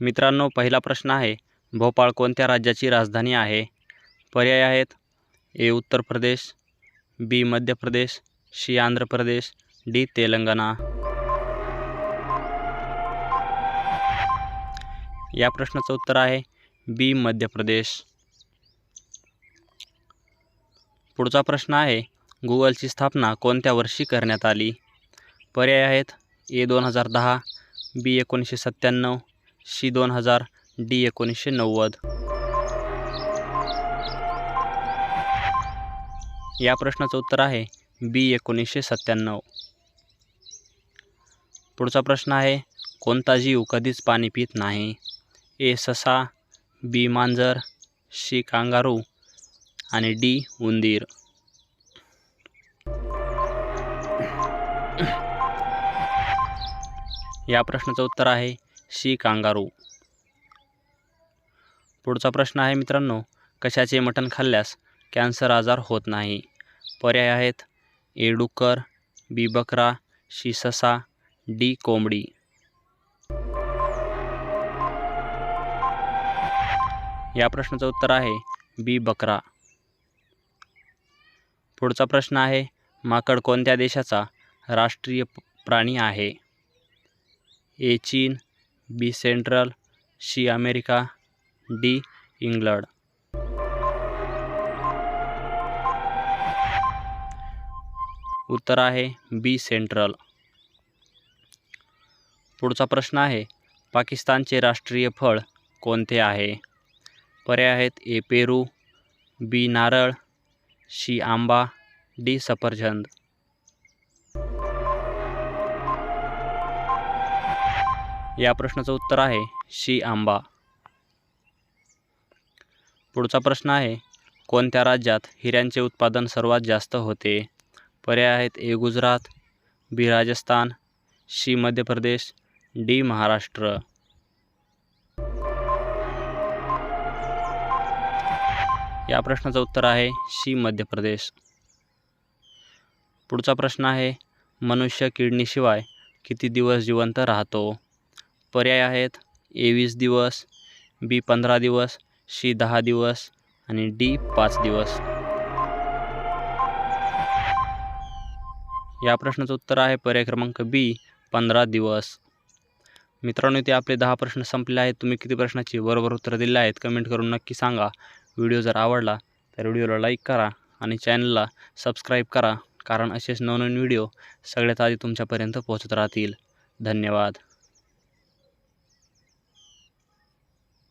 मित्रांनो पहिला प्रश्न आहे भोपाळ कोणत्या राज्याची राजधानी आहे? पर्याय आहेत ए Uttar Pradesh B Madhya Pradesh C Andhra Pradesh D Telangana. या प्रश्नाचं उत्तर आहे बी मध्य प्रदेश. पुढचा प्रश्न आहे गुगलची स्थापना कोणत्या वर्षी करण्यात आली? पर्याय आहेत ए दोन हजार दहा बी एकोणीसशे सत्त्याण्णव सी दोन हजार डी एकोणीसशे नव्वद. या प्रश्नाचं उत्तर आहे बी एकोणीसशे सत्त्याण्णव. पुढचा प्रश्न आहे कोणता जीव कधीच पाणी पित नाही? ए ससा बी मांजर सी कांगारू आणि डी उंदीर. या प्रश्नाचं उत्तर आहे शी कांगारू. पुढचा प्रश्न आहे मित्रांनो कशाचे मटण खाल्ल्यास कॅन्सर आजार होत नाही? पर्याय आहेत ए डुक्कर बी बकरा ससा डी कोंबडी. या प्रश्नाचं उत्तर आहे बी बकरा पुढचा प्रश्न आहे माकड कोणत्या देशाचा राष्ट्रीय प्राणी आहे? ए चीन B central C America D England. उत्तर आहे बी सेंट्रल. पुढचा प्रश्न आहे पाकिस्तानचे राष्ट्रीय फळ कोणते आहे? पर्याय आहेत ए पेरू बी नारळ सी आंबा डी सफरचंद. या प्रश्नाचं उत्तर आहे शी आंबा. पुढचा प्रश्न आहे कोणत्या राज्यात हिऱ्यांचे उत्पादन सर्वात जास्त होते? पर्याय आहेत A Gujarat B Rajasthan C Madhya Pradesh D Maharashtra. या प्रश्नाचं उत्तर आहे सी मध्य प्रदेश. पुढचा प्रश्न आहे मनुष्य किडनीशिवाय किती दिवस जिवंत राहतो? पर्याय आहेत. ए वीस दिवस बी पंधरा दिवस सी दहा दिवस आणि डी पाच दिवस. या प्रश्नाचं उत्तर आहे पर्याय क्रमांक बी पंधरा दिवस. मित्रांनो ते आपले दहा प्रश्न संपले आहेत. तुम्ही किती प्रश्नाची बरोबर उत्तरं दिले आहेत कमेंट करून नक्की सांगा. व्हिडिओ जर आवडला तर व्हिडिओला लाईक करा आणि चॅनलला सबस्क्राईब करा कारण असेच नवनवीन व्हिडिओ सगळ्यात आधी तुमच्यापर्यंत पोहोचत राहतील. धन्यवाद.